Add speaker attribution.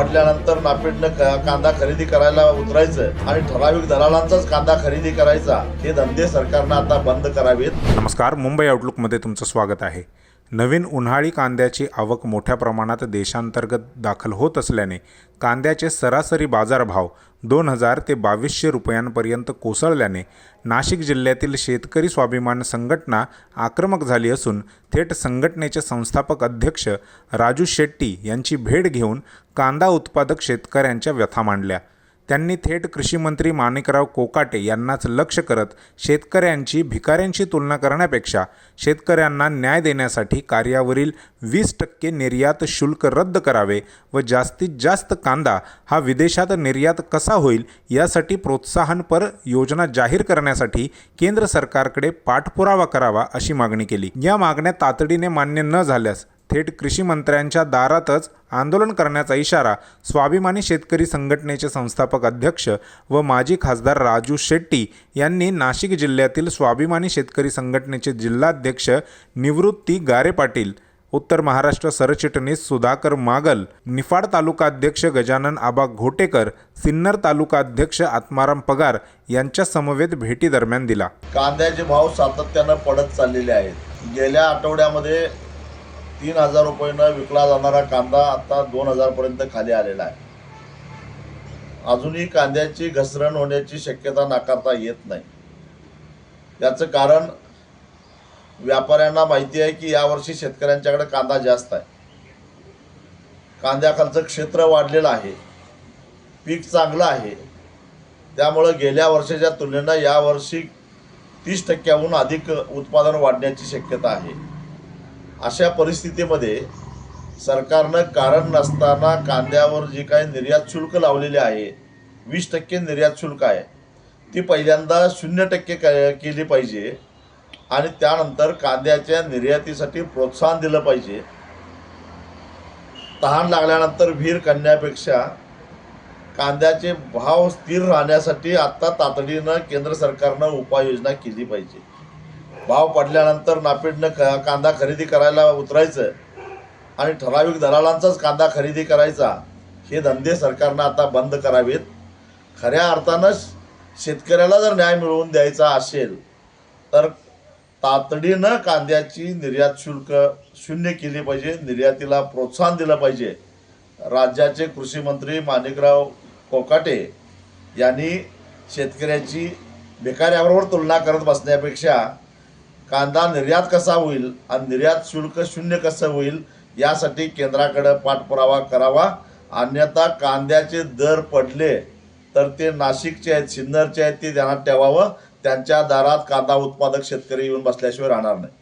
Speaker 1: पडल्यानंतर नाफेडनं कांदा खरेदी करायला उतरायचं आणि ठराविक दलालांचाच कांदा खरेदी करायचा हे धंदे सरकारनं आता बंद करावेत.
Speaker 2: नमस्कार मुंबई आउटलुकमध्ये तुमचं स्वागत आहे. नवीन उन्हाळी कांद्याची आवक मोठ्या प्रमाणात देशांतर्गत दाखल होत असल्याने कांद्याचे सरासरी बाजारभाव दोन हजार ते बावीसशे रुपयांपर्यंत कोसळल्याने नाशिक जिल्ह्यातील शेतकरी स्वाभिमान संघटना आक्रमक झाली असून थेट संघटनेचे संस्थापक अध्यक्ष राजू शेट्टी यांची भेट घेऊन कांदा उत्पादक शेतकऱ्यांच्या व्यथा मांडल्या. त्यांनी थेट कृषीमंत्री माणिकराव कोकाटे यांनाच लक्ष करत शेतकऱ्यांची भिकाऱ्यांशी तुलना करण्यापेक्षा शेतकऱ्यांना न्याय देण्यासाठी कार्यावरील वीस टक्के निर्यात शुल्क रद्द करावे व जास्तीत जास्त कांदा हा विदेशात निर्यात कसा होईल यासाठी प्रोत्साहनपर योजना जाहीर करण्यासाठी केंद्र सरकारकडे पाठपुरावा करावा अशी मागणी केली. या मागण्या तातडीने मान्य न झाल्यास थेट कृषी मंत्र्यांच्या दारातच आंदोलन करण्याचा इशारा स्वाभिमानी शेतकरी संघटनेचे संस्थापक अध्यक्ष व माजी खासदार राजू शेट्टी यांनी नाशिक जिल्ह्यातील स्वाभिमानी शेतकरी संघटनेचे जिल्हाध्यक्ष निवृत्ती गारे पाटील उत्तर महाराष्ट्र सरचिटणीस सुधाकर मागल निफाड तालुकाध्यक्ष गजानन आबा घोटेकर सिन्नर तालुकाध्यक्ष आत्माराम पगार यांच्या समवेत भेटीदरम्यान दिला.
Speaker 1: कांद्याचे भाव सातत्यानं पडत चाललेले आहेत. गेल्या आठवड्यामध्ये तीन हजार रुपयानं विकला जाणारा कांदा आता दोन हजारपर्यंत खाली आलेला आहे. अजूनही कांद्याची घसरण होण्याची शक्यता नाकारता येत नाही. याचं कारण व्यापाऱ्यांना माहिती आहे की यावर्षी शेतकऱ्यांच्याकडे कांदा जास्त आहे. कांद्याखालचं क्षेत्र वाढलेलं आहे. पीक चांगलं आहे. त्यामुळं गेल्या वर्षाच्या तुलनेनं यावर्षी तीस टक्क्याहून अधिक उत्पादन वाढण्याची शक्यता आहे. अशा परिस्थितीमध्ये सरकारनं कारण नसताना कांद्यावर जी काही निर्यात शुल्क लावलेले आहे वीस टक्के निर्यात शुल्क आहे ती पहिल्यांदा शून्य टक्के क केली पाहिजे आणि त्यानंतर कांद्याच्या निर्यातीसाठी प्रोत्साहन दिलं पाहिजे. तहान लागल्यानंतर विहीर करण्यापेक्षा कांद्याचे भाव स्थिर राहण्यासाठी आत्ता तातडीनं केंद्र सरकारनं उपाययोजना केली पाहिजे. भाव पडल्यानंतर नापीडनं क कांदा खरेदी करायला उतरायचं आणि ठराविक दलालांचाच कांदा खरेदी करायचा हे धंदे सरकारनं आता बंद करावेत. खऱ्या अर्थानं शेतकऱ्याला जर न्याय मिळवून द्यायचा असेल तर तातडीनं कांद्याची निर्यात शुल्क शून्य केली पाहिजे निर्यातीला प्रोत्साहन दिलं पाहिजे. राज्याचे कृषी मंत्री माणिकराव कोकाटे यांनी शेतकऱ्याची भिकाऱ्याबरोबर तुलना करत बसण्यापेक्षा कांदा निर्यात कसा होईल आणि निर्यात शुल्क शून्य कसं होईल यासाठी केंद्राकडे पाठपुरावा करावा. अन्यथा कांद्याचे दर पडले तर ते नाशिकचे आहेत सिन्नरचे आहेत ते ध्यानात ठेवावं. त्यांच्या दारात कांदा उत्पादक शेतकरी येऊन बसल्याशिवाय राहणार नाही.